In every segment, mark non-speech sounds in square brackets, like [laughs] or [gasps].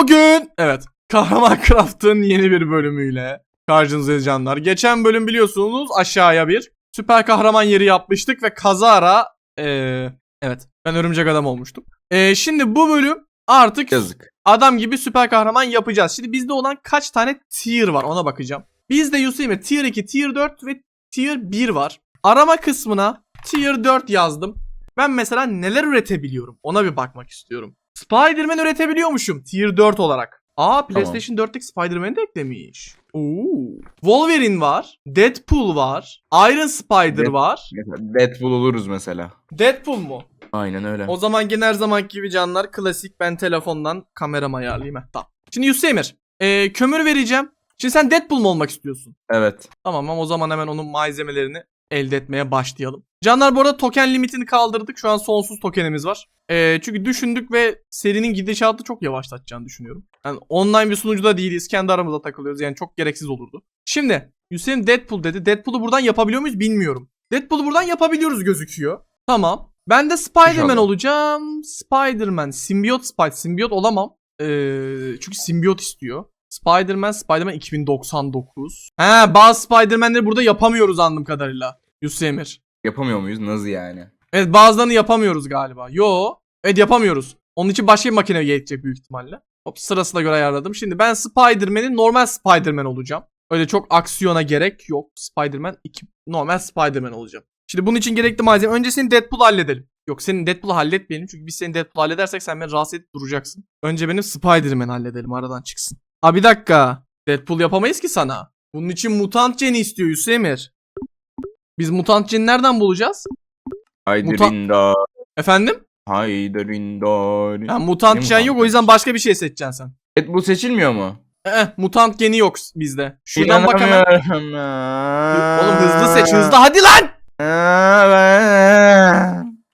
Bugün evet Kahraman Craft'ın yeni bir bölümüyle karşınızdayız canlar. Geçen bölüm biliyorsunuz aşağıya bir süper kahraman yeri yapmıştık ve kazara eee, evet ben örümcek adam olmuştum. Eee, şimdi bu bölüm artık Yazık. adam gibi süper kahraman yapacağız. Şimdi bizde olan kaç tane tier var ona bakacağım. Bizde Yusuf'e tier 2, tier 4 ve tier 1 var. Arama kısmına tier 4 yazdım. Ben mesela neler üretebiliyorum ona bir bakmak istiyorum. Spider-Man üretebiliyormuşum tier 4 olarak. Aa PlayStation 4'teki Spider-Man'i de eklemiş. Oo. Wolverine var. Deadpool var. Iron Spider Dead- var. Deadpool oluruz mesela. Deadpool mu? Aynen öyle. O zaman gene her zaman gibi canlar klasik ben telefondan kameramı ayarlayayım. Tamam. Şimdi Yusuf Emir ee, kömür vereceğim. Şimdi sen Deadpool mu olmak istiyorsun? Evet. Tamam ama o zaman hemen onun malzemelerini elde etmeye başlayalım. Canlar bu arada token limitini kaldırdık. Şu an sonsuz tokenimiz var. Ee, çünkü düşündük ve serinin gidişatı çok yavaşlatacağını düşünüyorum. Yani online bir sunucuda değiliz. Kendi aramızda takılıyoruz. Yani çok gereksiz olurdu. Şimdi Hüseyin Deadpool dedi. Deadpool'u buradan yapabiliyor muyuz bilmiyorum. Deadpool'u buradan yapabiliyoruz gözüküyor. Tamam. Ben de Spider-Man olacağım. Spider-Man. Simbiyot Spider. Simbiyot olamam. Ee, çünkü simbiyot istiyor. Spider-Man, Spider-Man 2099. He bazı Spider-Man'leri burada yapamıyoruz anladığım kadarıyla. Yusuf Emir. Yapamıyor muyuz? Nasıl yani? Evet bazılarını yapamıyoruz galiba. Yo. Evet yapamıyoruz. Onun için başka bir makine gerekecek büyük ihtimalle. Hop sırasına göre ayarladım. Şimdi ben Spider-Man'in normal Spider-Man olacağım. Öyle çok aksiyona gerek yok. Spider-Man 2 normal Spider-Man olacağım. Şimdi bunun için gerekli malzeme. Önce senin Deadpool'u halledelim. Yok senin Deadpool'u halletmeyelim. Çünkü biz senin Deadpool'u halledersek sen beni rahatsız edip duracaksın. Önce benim Spider-Man'i halledelim aradan çıksın. Aa bir dakika. Deadpool yapamayız ki sana. Bunun için mutant geni istiyor Yusuf Emir. Biz mutant geni nereden bulacağız? Haydi Muta- Rindar. Efendim? Haydi Rindar. Ya mutant Ne gen yok o yüzden başka bir şey seçeceksin sen. Deadpool seçilmiyor mu? Eh, mutant geni yok bizde. Şuradan bak hemen. İnanamıyorum. Oğlum hızlı seç hızlı hadi lan.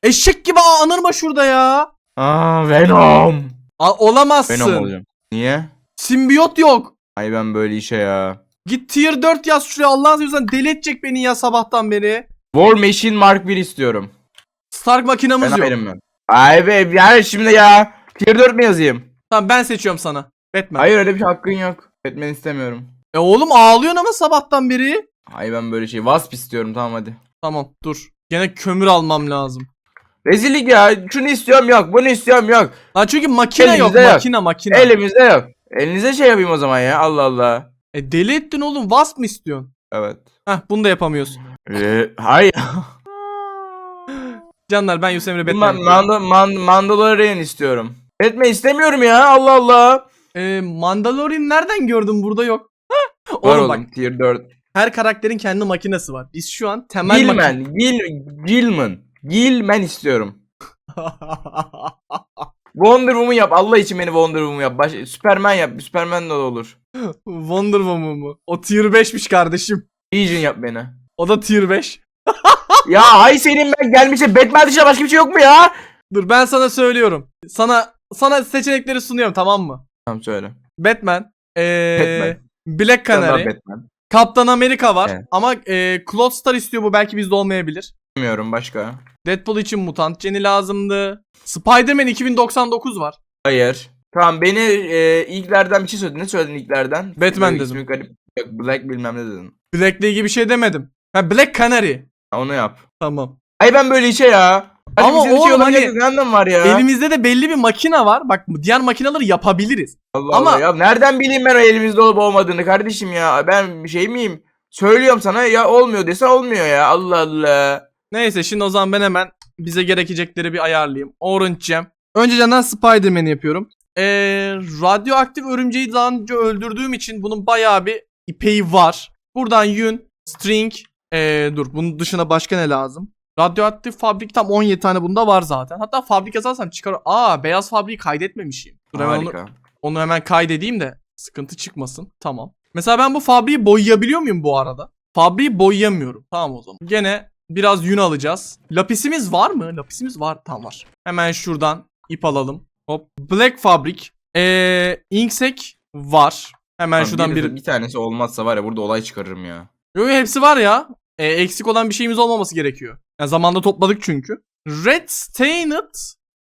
Eşek gibi aa, anırma şurada ya. Aa, Venom. Aa, olamazsın. Venom olacağım. Niye? Simbiyot yok. Ay ben böyle işe ya. Git tier 4 yaz şuraya Allah'ın seversen deli edecek beni ya sabahtan beri. War Machine Mark 1 istiyorum. Stark makinamız Ben yok. haberim ben. Ay be yani şimdi ya. Tier 4 mi yazayım? Tamam ben seçiyorum sana. Batman. Hayır öyle bir hakkın yok. Batman istemiyorum. E oğlum ağlıyorsun ama sabahtan beri. Ay ben böyle şey. Wasp istiyorum tamam hadi. Tamam dur. Gene kömür almam lazım. Rezillik ya. Şunu istiyorum yok. Bunu istiyorum yok. Lan çünkü makine yok. Yok. Makine makine. Elimizde yok. Elinize şey yapayım o zaman ya. Allah Allah. E deli ettin oğlum. Wasp mı istiyorsun? Evet. Heh bunu da yapamıyorsun. Ee, hayır. [laughs] Canlar ben Yusuf Emre Batman. Man, Manda, Man, Mandalorian istiyorum. Batman istemiyorum ya. Allah Allah. Ee, Mandalorian nereden gördün burada yok. Var Oğlum oğlum. bak Tier 4. her karakterin kendi makinesi var. Biz şu an temel makine... Gilman. Gil, Gilman. Gilman istiyorum. [laughs] Wonder Woman yap. Allah için beni Wonder Woman yap. Baş, Superman yap. Superman de olur. Wonder Woman mu? O tier 5'miş kardeşim. Legion yap beni. O da tier 5. [laughs] ya hay senin ben gelmişe Batman dışında başka bir şey yok mu ya? Dur ben sana söylüyorum. Sana sana seçenekleri sunuyorum tamam mı? Tamam söyle. Batman, ee, Batman. Black Canary, Batman. Kaptan Amerika var Evet. ama ee, Cloud Star istiyor bu belki bizde olmayabilir. Bilmiyorum başka. Deadpool için mutant Jenny lazımdı. Spider-Man 2099 var. Hayır. Tamam beni e, ilklerden bir şey söyledin. Ne söyledin ilklerden? Batman Böyle dedim. ismi garip. Yok, Black bilmem ne dedin. Black'le ilgili bir şey demedim. Ha Black Canary. Ha, Onu yap. Tamam. Ay ben böyle işe ya. Ama bir sürü şey oğlum olacak hani ne anlamı var ya. Elimizde de belli bir makine var. Bak diğer makineleri yapabiliriz. Allah ama- Allah ya. Nereden bileyim ben o elimizde olup olmadığını kardeşim ya. Ben şey miyim? Söylüyorum sana ya olmuyor dese olmuyor ya. Allah Allah. Neyse şimdi o zaman ben hemen bize gerekecekleri bir ayarlayayım. Orange Gem. Önce candan Spider-Man'i yapıyorum. Ee, radyoaktif örümceği daha önce öldürdüğüm için bunun bayağı bir ipeği var. Buradan yün, string, ee, dur bunun dışına başka ne lazım? Radyoaktif fabrik tam 17 tane bunda var zaten. Hatta fabrik yazarsam çıkar. Aa beyaz fabriği kaydetmemişim. Dur hemen onu, onu hemen kaydedeyim de sıkıntı çıkmasın. Tamam. Mesela ben bu fabriği boyayabiliyor muyum bu arada? Fabriği boyayamıyorum. Tamam o zaman. Gene biraz yün alacağız. Lapisimiz var mı? Lapisimiz var. Tamam var. Hemen şuradan ip alalım. Hop. Black Fabric. Ee, Inksek var. Hemen Lan şuradan bir... bir tanesi olmazsa var ya burada olay çıkarırım ya. Yo, yo, hepsi var ya. Ee, eksik olan bir şeyimiz olmaması gerekiyor. Yani zamanda topladık çünkü. Red Stained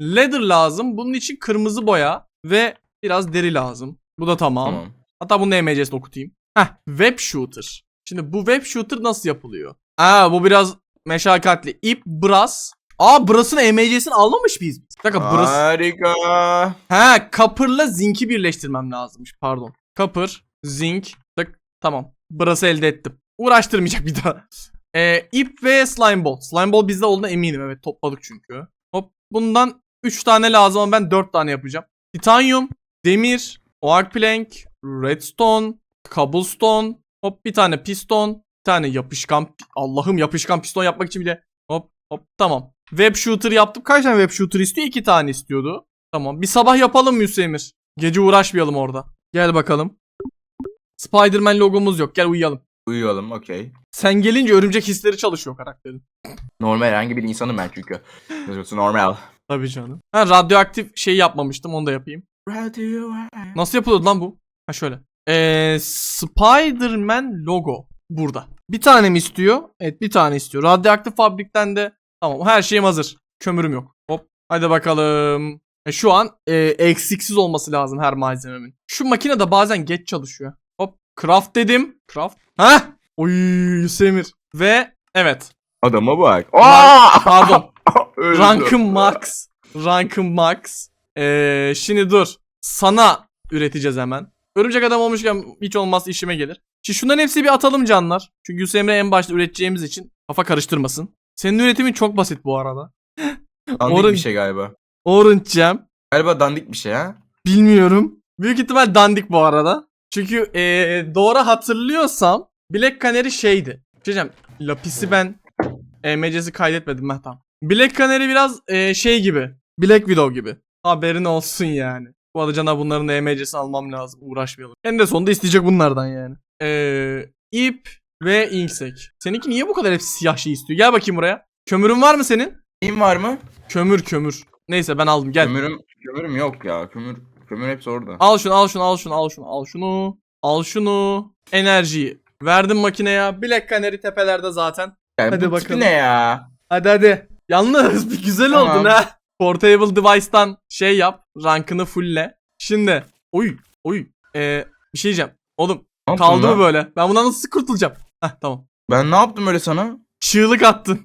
Leather lazım. Bunun için kırmızı boya ve Biraz deri lazım. Bu da tamam. Tamam. Hatta bunun EMC'sini okutayım. Heh, web shooter. Şimdi bu web shooter nasıl yapılıyor? Aa bu biraz meşakkatli. İp, brass. Aa brass'ın EMC'sini almamış mıyız? biz? Bir dakika brass. Harika. He copper'la zink'i birleştirmem lazımmış. Pardon. Copper, zinc. Tık. Tamam. Brass'ı elde ettim. Uğraştırmayacak bir daha. Ee, ip ve slime ball. Slime ball bizde olduğuna eminim. Evet topladık çünkü. Hop. Bundan 3 tane lazım ama ben 4 tane yapacağım. Titanium, demir, oak plank, redstone, cobblestone. Hop bir tane piston. Tane yapışkan. Allah'ım yapışkan piston yapmak için bile. Hop hop tamam. Web shooter yaptım. Kaç tane web shooter istiyor? 2 tane istiyordu. Tamam. Bir sabah yapalım mı Hüseyin'ir? Gece uğraşmayalım orada. Gel bakalım. Spider-Man logomuz yok. Gel uyuyalım. Uyuyalım okey. Sen gelince örümcek hisleri çalışıyor karakterin. Normal herhangi bir insanım ben çünkü. Normal. Tabii canım. Ha radyoaktif şey yapmamıştım. Onu da yapayım. Radio. Nasıl yapılıyordu lan bu? Ha şöyle. Ee, Spider-Man logo burada. Bir tane mi istiyor? Evet bir tane istiyor. Radyoaktif fabrikten de tamam her şeyim hazır. Kömürüm yok. Hop. Hadi bakalım. E, şu an e, eksiksiz olması lazım her malzememin. Şu makine de bazen geç çalışıyor. Hop. Craft dedim. Craft. Ha? Oy Semir. Ve evet. Adama bak. Aa! pardon. [laughs] Rankım max. Rankım max. Ee, şimdi dur. Sana üreteceğiz hemen. Örümcek adam olmuşken hiç olmazsa işime gelir. Şimdi şunların hepsi bir atalım canlar. Çünkü Yusuf Emre en başta üreteceğimiz için kafa karıştırmasın. Senin üretimin çok basit bu arada. Dandik Orange- bir şey galiba. Orange Jam. Galiba dandik bir şey ha. Bilmiyorum. Büyük ihtimal dandik bu arada. Çünkü ee, doğru hatırlıyorsam Black Canary şeydi. Şey diyeceğim. Lapis'i ben EMC'si kaydetmedim ben tam. Black Canary biraz ee, şey gibi. Black Widow gibi. Haberin olsun yani. Bu arada cana bunların EMC'sini almam lazım. Uğraşmayalım. En de sonunda isteyecek bunlardan yani. Eee ip ve inksek. Seninki niye bu kadar hep siyah şey istiyor? Gel bakayım buraya. Kömürün var mı senin? Neyim var mı? Kömür kömür. Neyse ben aldım gel. Kömürüm, kömürüm yok ya. Kömür, kömür hepsi orada. Al şunu al şunu al şunu al şunu al şunu. Al şunu. Enerjiyi. Verdim makineye. Black Canary tepelerde zaten. Yani hadi bu bakalım. ne ya? Hadi hadi. Yalnız [laughs] bir güzel Tamam. oldun ha. Portable device'tan şey yap. Rankını fullle. Şimdi. Oy. Oy. Ee, bir şey diyeceğim. Oğlum yaptın kaldı lan? mı böyle? Ben bundan nasıl kurtulacağım? Heh tamam. Ben ne yaptım öyle sana? Çığlık attın.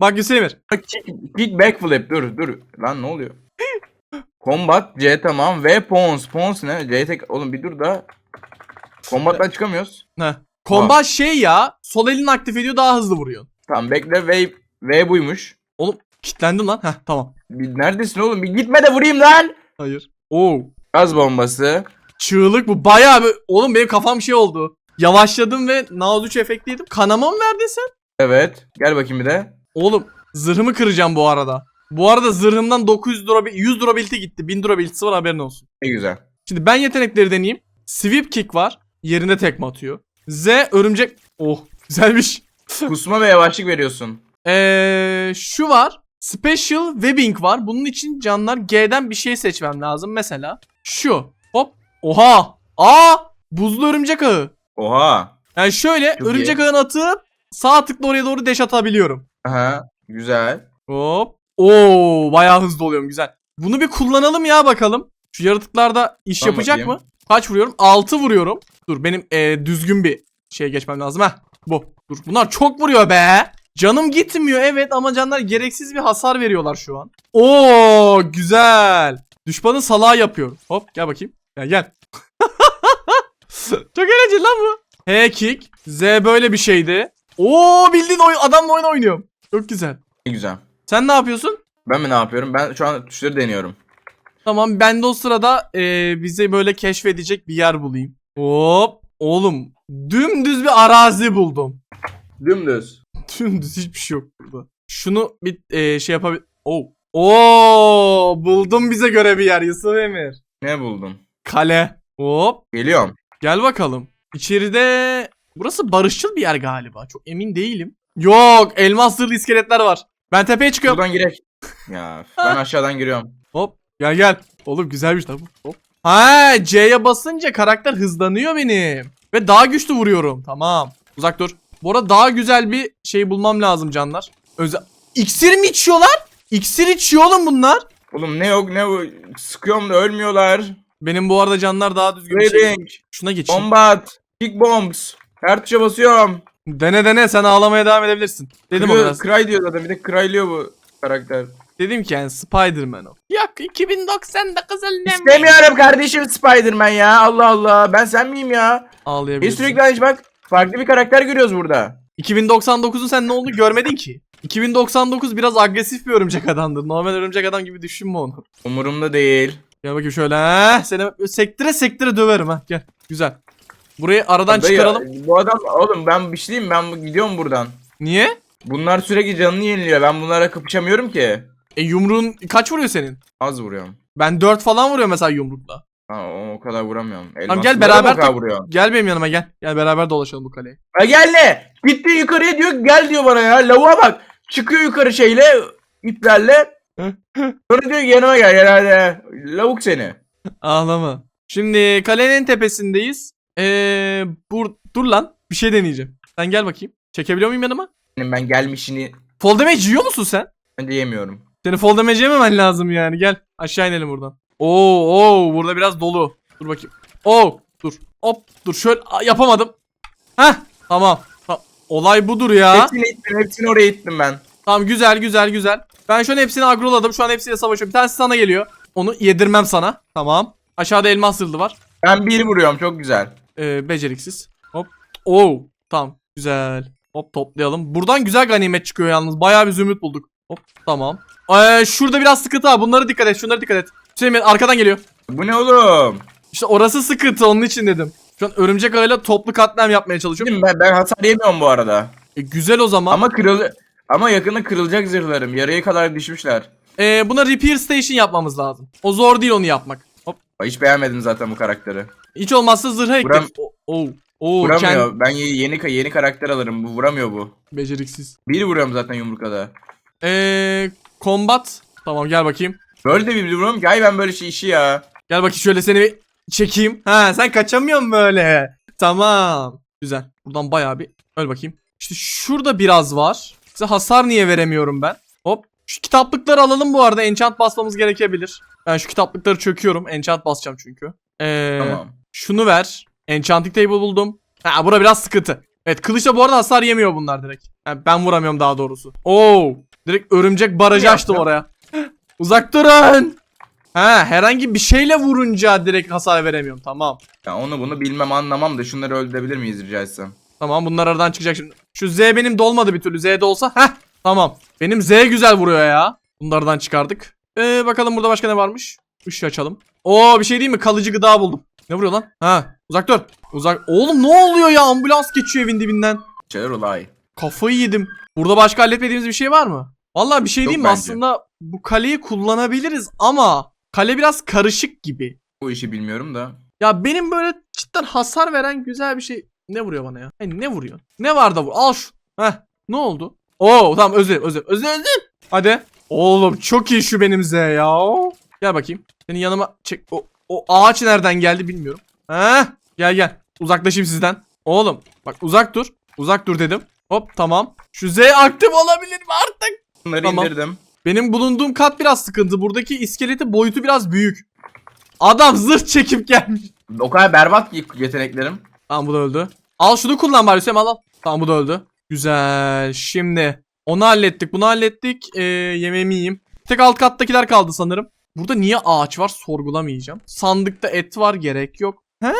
Bak Kick, kick backflip dur dur. Lan ne oluyor? Combat C tamam ve Pons. Pons ne? C tek oğlum bir dur da. Combat'tan çıkamıyoruz. Heh. Combat şey ya. Sol elini aktif ediyor daha hızlı vuruyor. Tamam bekle V, v buymuş. Oğlum kilitlendim lan. Heh tamam. Bir, neredesin oğlum? Bir gitme de vurayım lan. Hayır. Oo. Gaz bombası. Çığlık bu. Bayağı bir... Oğlum benim kafam şey oldu. Yavaşladım ve Naz 3 efektiydim. Kanama mı verdin sen? Evet. Gel bakayım bir de. Oğlum zırhımı kıracağım bu arada. Bu arada zırhımdan 900 durabil 100 durability gitti. 1000 durability'si var haberin olsun. Ne güzel. Şimdi ben yetenekleri deneyeyim. Sweep kick var. Yerinde tekme atıyor. Z örümcek... Oh [laughs] güzelmiş. Kusma ve yavaşlık veriyorsun. Eee şu var. Special Webbing var. Bunun için canlar G'den bir şey seçmem lazım. Mesela şu. Oha. Aa! Buzlu örümcek ağı. Oha. Yani şöyle Çok örümcek iyi. ağını atıp sağ tıkla oraya doğru deş atabiliyorum. Aha. Güzel. Hop. Oo, bayağı hızlı oluyorum güzel. Bunu bir kullanalım ya bakalım. Şu yaratıklarda iş Tamam, yapacak bakayım. mı? Kaç vuruyorum? 6 vuruyorum. Dur benim eee, düzgün bir şeye geçmem lazım ha. Bu. Dur bunlar çok vuruyor be. Canım gitmiyor evet ama canlar gereksiz bir hasar veriyorlar şu an. Oo güzel. Düşmanın salağı yapıyor. Hop gel bakayım. Gel gel. Çok eğlenceli lan bu. H kick. Z böyle bir şeydi. Oo bildiğin oyun adamla oyun oynuyorum. Çok güzel. Ne güzel. Sen ne yapıyorsun? Ben mi ne yapıyorum? Ben şu an tuşları deniyorum. Tamam ben de o sırada eee, bize böyle keşfedecek bir yer bulayım. Hop. Oğlum dümdüz bir arazi buldum. Dümdüz. [laughs] Dümdüz hiçbir şey yok burada. Şunu bir eee, şey yapabil... Oo. Oo buldum bize göre bir yer Yusuf Emir. Ne buldun? Kale. Hop. Geliyorum. Gel bakalım. İçeride... Burası barışçıl bir yer galiba. Çok emin değilim. Yok elmas zırhlı iskeletler var. Ben tepeye çıkıyorum. Buradan girek. Ya ben aşağıdan giriyorum. Hop gel gel. Oğlum güzelmiş lan bu. Hop. Ha C'ye basınca karakter hızlanıyor benim. Ve daha güçlü vuruyorum. Tamam. Uzak dur. Bu arada daha güzel bir şey bulmam lazım canlar. Özel... İksir mi içiyorlar? İksir içiyor oğlum bunlar. Oğlum ne yok ne bu- sıkıyorum da ölmüyorlar. Benim bu arada canlar daha düzgün bir şey. Şuna geçeyim. Combat. Kick bombs. Her tuşa basıyorum. Dene dene sen ağlamaya devam edebilirsin. Dedim o Cry- biraz. Cry diyor zaten. Bir de cry'lıyor bu karakter. Dedim ki yani Spider-Man o. Yok 2099 önlem. İstemiyorum kardeşim Spider-Man ya. Allah Allah. Ben sen miyim ya? Biz Ağlayabilirsin. sürekli aynı bak. Farklı bir karakter görüyoruz burada. 2099'un sen ne olduğunu görmedin ki. 2099 biraz agresif bir örümcek adamdır. Normal örümcek adam gibi düşünme onu. Umurumda değil. Gel bakayım şöyle. Heh, seni sektire sektire döverim ha. Gel. Güzel. Burayı aradan Dayı, çıkaralım. Bu adam oğlum ben bir şey diyeyim ben gidiyorum buradan. Niye? Bunlar sürekli canını yeniliyor. Ben bunlara kapışamıyorum ki. E yumruğun kaç vuruyor senin? Az vuruyorum. Ben 4 falan vuruyor mesela yumrukla. Ha, o, o kadar vuramıyorum. Tamam gel beraber. Gel benim yanıma gel. Gel beraber dolaşalım bu kaleyi. Ha gel ne? Gitti yukarıya diyor gel diyor bana ya. Lavuğa bak. Çıkıyor yukarı şeyle iplerle. Sonra diyor ki, yanıma gel gel hadi. Lavuk seni. Ağlama. Şimdi kalenin en tepesindeyiz. Ee, bur dur lan. Bir şey deneyeceğim. Sen gel bakayım. Çekebiliyor muyum yanıma? Benim ben gelmişini Fall damage yiyor musun sen? ben de yemiyorum. Seni fall damage yememen lazım yani. Gel aşağı inelim buradan. Oo, oo burada biraz dolu. Dur bakayım. Oo, dur. Hop, dur şöyle Aa, yapamadım. Heh, tamam. Ta- Olay budur ya. Hepsini ittim, hepsini oraya ittim ben. Tamam güzel güzel güzel. Ben şu an hepsini agroladım. Şu an hepsiyle savaşıyorum. Bir tanesi sana geliyor. Onu yedirmem sana. Tamam. Aşağıda elmas yıldı var. Ben bir vuruyorum çok güzel. Ee, beceriksiz. Hop. Oo. Tamam. Güzel. Hop toplayalım. Buradan güzel ganimet çıkıyor yalnız. Bayağı bir zümrüt bulduk. Hop tamam. Ee, şurada biraz sıkıntı var. Bunlara dikkat et. Şunlara dikkat et. Hüseyin arkadan geliyor. Bu ne oğlum? İşte orası sıkıntı. Onun için dedim. Şu an örümcek ağıyla toplu katliam yapmaya çalışıyorum. Ben, ben hasar yemiyorum bu arada. E, güzel o zaman. Ama kırıl ama yakında kırılacak zırhlarım. Yarıya kadar düşmüşler. Ee, buna repair station yapmamız lazım. O zor değil onu yapmak. Hop. Hiç beğenmedim zaten bu karakteri. Hiç olmazsa zırha ekleriz. Oo. Oo, Vuramıyor. kend- Ben ye- yeni yeni karakter alırım. Bu vuramıyor bu. Beceriksiz. Bir vuruyorum zaten yumrukada. Ee, combat. Tamam gel bakayım. Böyle de bir vuruyorum ay ben böyle şey işi ya. Gel bakayım şöyle seni bir çekeyim. Ha sen kaçamıyorsun böyle. Tamam. Güzel. Buradan bayağı bir öl bakayım. İşte şurada biraz var. Size hasar niye veremiyorum ben? Hop. Şu kitaplıkları alalım bu arada. Enchant basmamız gerekebilir. Ben şu kitaplıkları çöküyorum. Enchant basacağım çünkü. Ee, Tamam. Şunu ver. Enchanting table buldum. Ha bura biraz sıkıntı. Evet kılıçla bu arada hasar yemiyor bunlar direkt. Ha, ben vuramıyorum daha doğrusu. Oo, direkt örümcek barajı yaptın? oraya. [gasps] Uzak durun. Ha herhangi bir şeyle vurunca direkt hasar veremiyorum. Tamam. Ya onu bunu bilmem anlamam da şunları öldürebilir miyiz rica etsem? Tamam bunlar aradan çıkacak şimdi. Şu Z benim dolmadı bir türlü. Z'de olsa. Heh tamam. Benim Z güzel vuruyor ya. Bunlardan çıkardık. Ee, bakalım burada başka ne varmış? Işığı açalım. Oo bir şey değil mi? Kalıcı gıda buldum. Ne vuruyor lan? Ha uzak dur. Uzak. Oğlum ne oluyor ya? Ambulans geçiyor evin dibinden. Şeyler olay. Kafayı yedim. Burada başka halletmediğimiz bir şey var mı? Vallahi bir şey Yok diyeyim mi? bence. Aslında bu kaleyi kullanabiliriz ama kale biraz karışık gibi. Bu işi bilmiyorum da. Ya benim böyle cidden hasar veren güzel bir şey. Ne vuruyor bana ya? Hey, ne vuruyor? Ne var da vur? Al şu. Heh. Ne oldu? Oo tamam özür dilerim özür dilerim. Özür dilerim. Hadi. Oğlum çok iyi şu benim Z ya. Gel bakayım. Senin yanıma çek. O, o ağaç nereden geldi bilmiyorum. Heh. Gel gel. Uzaklaşayım sizden. Oğlum bak uzak dur. Uzak dur dedim. Hop tamam. Şu Z aktif olabilir mi artık? Bunları Tamam. indirdim. Benim bulunduğum kat biraz sıkıntı. Buradaki iskeleti boyutu biraz büyük. Adam zırh çekip gelmiş. O kadar berbat ki yeteneklerim. Tamam bu da öldü. Al şunu kullan bari Hüseyin al al. Tamam bu da öldü. Güzel. Şimdi onu hallettik. Bunu hallettik. Ee, yemeğimi yiyeyim. Tek alt kattakiler kaldı sanırım. Burada niye ağaç var sorgulamayacağım. Sandıkta et var gerek yok. He.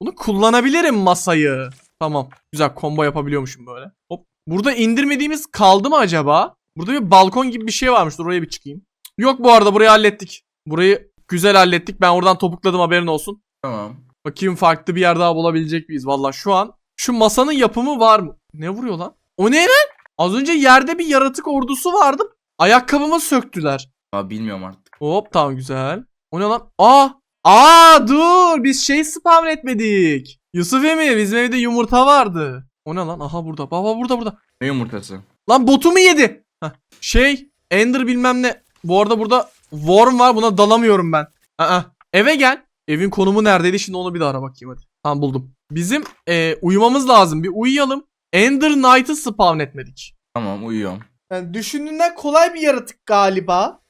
Bunu kullanabilirim masayı. Tamam. Güzel combo yapabiliyormuşum böyle. Hop. Burada indirmediğimiz kaldı mı acaba? Burada bir balkon gibi bir şey varmış. Dur oraya bir çıkayım. Yok bu arada burayı hallettik. Burayı güzel hallettik. Ben oradan topukladım haberin olsun. Tamam. Bakayım farklı bir yer daha bulabilecek miyiz? Valla şu an şu masanın yapımı var mı? Ne vuruyor lan? O ne lan? Az önce yerde bir yaratık ordusu vardı. Ayakkabımı söktüler. Aa bilmiyorum artık. Hop tamam güzel. O ne lan? Aa! Aa dur biz şey spam etmedik. Yusuf Emir bizim evde yumurta vardı. O ne lan? Aha burada. Baba burada burada. Ne yumurtası? Lan botumu yedi. Heh. Şey Ender bilmem ne. Bu arada burada worm var buna dalamıyorum ben. Aa, eve gel. Evin konumu neredeydi şimdi onu bir daha ara bakayım hadi. Tamam buldum. Bizim e, uyumamız lazım. Bir uyuyalım. Ender Knight'ı spawn etmedik. Tamam uyuyorum. Yani düşündüğünden kolay bir yaratık galiba.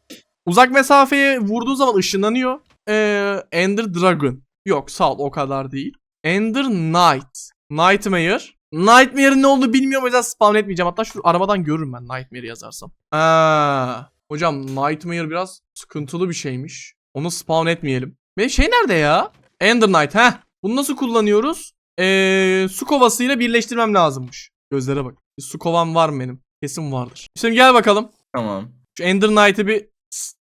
Uzak mesafeye vurduğu zaman ışınlanıyor. Ee, Ender Dragon. Yok sağ ol o kadar değil. Ender Knight. Nightmare. Nightmare'ın ne olduğunu bilmiyorum o yüzden spawn etmeyeceğim. Hatta şu arabadan görürüm ben Nightmare yazarsam. Aa, hocam Nightmare biraz sıkıntılı bir şeymiş. Onu spawn etmeyelim. Ve şey nerede ya? Ender Knight heh. Bunu nasıl kullanıyoruz? Ee, su kovasıyla birleştirmem lazımmış. Gözlere bak. Bir su kovam var mı benim? Kesin vardır. Şimdi gel bakalım. Tamam. Şu Ender Knight'ı bir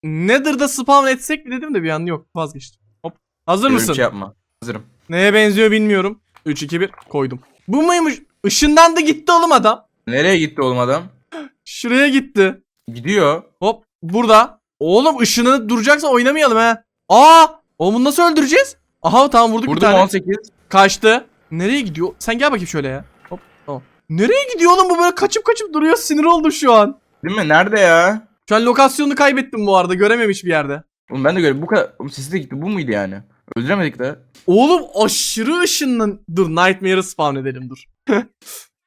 Nether'da spawn etsek mi dedim de bir an yok vazgeçtim. Hop. Hazır bir mısın? yapma. Hazırım. Neye benziyor bilmiyorum. 3 2 1 koydum. Bu muymuş? Işınlandı gitti oğlum adam. Nereye gitti oğlum adam? Şuraya gitti. Gidiyor. Hop burada. Oğlum ışını duracaksa oynamayalım he. Aa! Oğlum bunu nasıl öldüreceğiz? Aha tamam vurduk bir Vurdum tane. 18. Kaçtı. Nereye gidiyor? Sen gel bakayım şöyle ya. Hop tamam. Nereye gidiyor oğlum bu böyle kaçıp kaçıp duruyor sinir oldum şu an. Değil mi? Nerede ya? Şu an lokasyonunu kaybettim bu arada görememiş bir yerde. Oğlum ben de göre bu kadar. Oğlum sesi de gitti. Bu muydu yani? Öldüremedik de. Oğlum aşırı ışınlan... Dur Nightmare'ı spawn edelim dur. [laughs]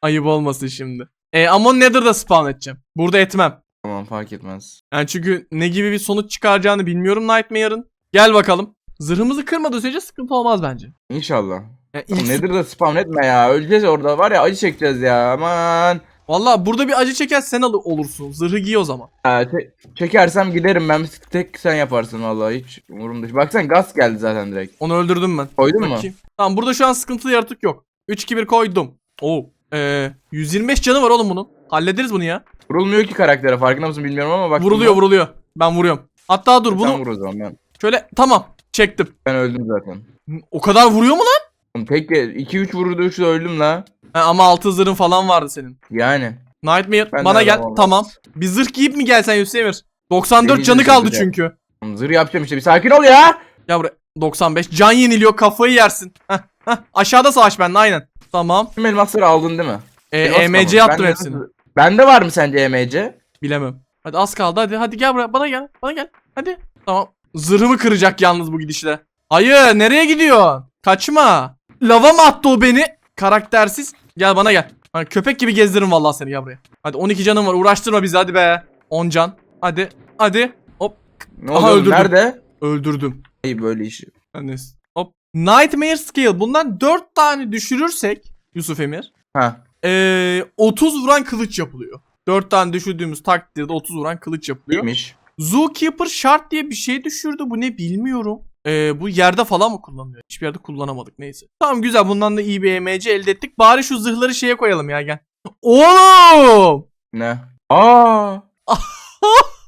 Ayıp olmasın şimdi. E, ama Nether'da spawn edeceğim. Burada etmem. Tamam fark etmez. Yani çünkü ne gibi bir sonuç çıkaracağını bilmiyorum Nightmare'ın. Gel bakalım. Zırhımızı kırmadığı sürece sıkıntı olmaz bence. İnşallah. Yani ilk nedir de spam etme ya. Öleceğiz orada. Var ya acı çekeceğiz ya. Aman. Valla burada bir acı çeken sen al- olursun. Zırhı giy o zaman. Ha, çe- çekersem giderim ben. Tek sen yaparsın vallahi hiç umurumda. değil. Baksana gaz geldi zaten direkt. Onu öldürdüm ben. Koydun mu? Tamam burada şu an sıkıntılı yaratık yok. 3-2-1 koydum. Oo. Ee, 125 canı var oğlum bunun. Hallederiz bunu ya. Vurulmuyor ki karaktere farkında mısın bilmiyorum ama bak. Vuruluyor vuruluyor. Ben vuruyorum. Hatta dur Sen bunu vur o zaman ben. şöyle tamam çektim. Ben öldüm zaten. O kadar vuruyor mu lan? Oğlum tek 2-3 vururdu 3 öldüm la. Ha, ama altı zırhın falan vardı senin. Yani. Nightmare Ben bana gel. olmaz. Tamam. Bir zırh giyip mi gelsen Hüseyin 94 Deneyeceğiz canı kaldı şimdi. çünkü. Oğlum Zırh yapacağım işte bir sakin ol ya. Ya buraya 95 can yeniliyor kafayı yersin. Heh, heh. Aşağıda savaş bende aynen. Tamam. Tüm elmasları aldın değil mi? Ee, Elmas EMC yaptım Bende hepsini. Bende var mı sence EMC? Bilemem. Hadi az kaldı hadi hadi gel buraya bana gel bana gel. Hadi. Tamam. Zırhımı kıracak yalnız bu gidişle. Hayır nereye gidiyor? Kaçma. Lava mı attı o beni? Karaktersiz. Gel bana gel. Ha, köpek gibi gezdiririm vallahi seni gel buraya. Hadi 12 canım var uğraştırma bizi hadi be. 10 can. Hadi. Hadi. Hop. Ne Aha, oğlum? öldürdüm. Nerede? Öldürdüm. İyi böyle işi. Hadi. Hop. Nightmare Scale. Bundan 4 tane düşürürsek Yusuf Emir. Ha. Ee, 30 vuran kılıç yapılıyor. 4 tane düşürdüğümüz takdirde 30 vuran kılıç yapılıyor. İyiymiş. Zookeeper şart diye bir şey düşürdü. Bu ne bilmiyorum. Ee, bu yerde falan mı kullanılıyor? Hiçbir yerde kullanamadık neyse. Tamam güzel bundan da iyi bir EMC elde ettik. Bari şu zırhları şeye koyalım ya gel. Oğlum! Ne? Aa. [laughs]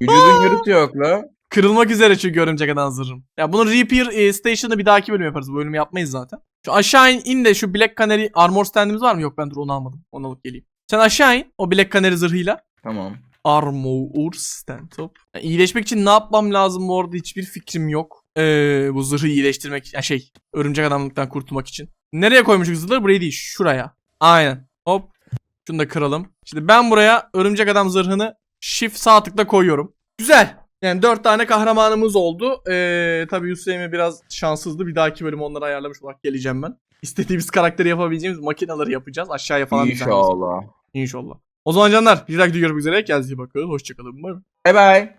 Vücudun yarısı yok la. Kırılmak üzere çünkü örümcek adam zırhım. Ya bunu Repair e, Station'da bir dahaki bölüm yaparız. Bu bölümü yapmayız zaten. Şu aşağı in, in de şu Black Canary armor standimiz var mı? Yok ben dur onu almadım. Onu alıp geleyim. Sen aşağı in o Black Canary zırhıyla. Tamam. Armor stand up. Ya iyileşmek için ne yapmam lazım bu arada hiçbir fikrim yok. Ee, bu zırhı iyileştirmek ya şey örümcek adamlıktan kurtulmak için. Nereye koymuşuz zırhları? Buraya değil şuraya. Aynen. Hop. Şunu da kıralım. Şimdi ben buraya örümcek adam zırhını shift sağ tıkla koyuyorum. Güzel. Yani dört tane kahramanımız oldu. Ee, tabii Hüseyin'e biraz şanssızdı. Bir dahaki bölüm onları ayarlamış olarak geleceğim ben. İstediğimiz karakteri yapabileceğimiz makineleri yapacağız. Aşağıya falan düzenleyeceğiz. İnşallah. İnşallah. O zaman canlar bir dahaki görüşmek üzere. Kendinize iyi bakın. Hoşçakalın. Bay bay. Bye bye.